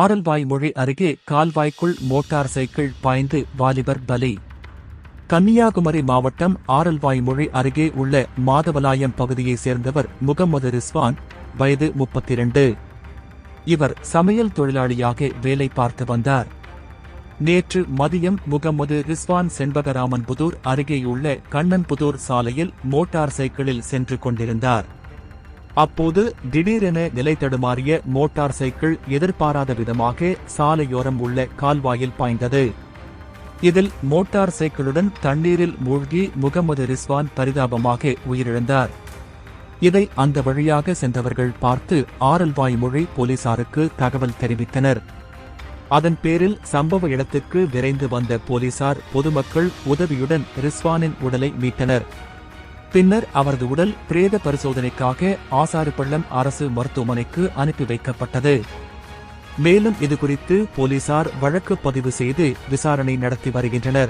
ஆரல்வாய்மொழி அருகே கால்வாய்க்குள் motor cycle பாய்ந்து வாலிபர் பலி. கன்னியாகுமரி மாவட்டம் ஆரல்வாய்மொழி அருகே உள்ள மாதவலாயம் பகுதியைச் சேர்ந்தவர் முகமது ரிஸ்வான் வயது முப்பத்தி இரண்டு இவர் சமையல் தொழிலாளியாக வேலை பார்த்து வந்தார். நேற்று மதியம் முகமது ரிஸ்வான் செண்பகராமன் புதூர் அருகேயுள்ள கண்ணன்புதூர் சாலையில் மோட்டார் சைக்கிளில் சென்று கொண்டிருந்தார். அப்போது திடீரென நிலை தடுமாறிய மோட்டார் சைக்கிள் எதிர்பாராத விதமாக சாலையோரம் உள்ள கால்வாயில் பாய்ந்தது. இதில் மோட்டார் சைக்கிளுடன் தண்ணீரில் மூழ்கி முகமது ரிஸ்வான் பரிதாபமாக உயிரிழந்தார். இதை அந்த வழியாக சென்றவர்கள் பார்த்து ஆரல்வாய் மொழி போலீசாருக்கு தகவல் தெரிவித்தனர். அதன் பேரில் சம்பவ இடத்துக்கு விரைந்து வந்த போலீசார் பொதுமக்கள் உதவியுடன் ரிஸ்வானின் உடலை மீட்டனர். பின்னர் அவரது உடல் பிரேத பரிசோதனைக்காக ஆசாரிப்பள்ளம் அரசு மருத்துவமனைக்கு அனுப்பி வைக்கப்பட்டது. மேலும் இதுகுறித்து போலீசார் வழக்கு பதிவு செய்து விசாரணை நடத்தி வருகின்றனர்.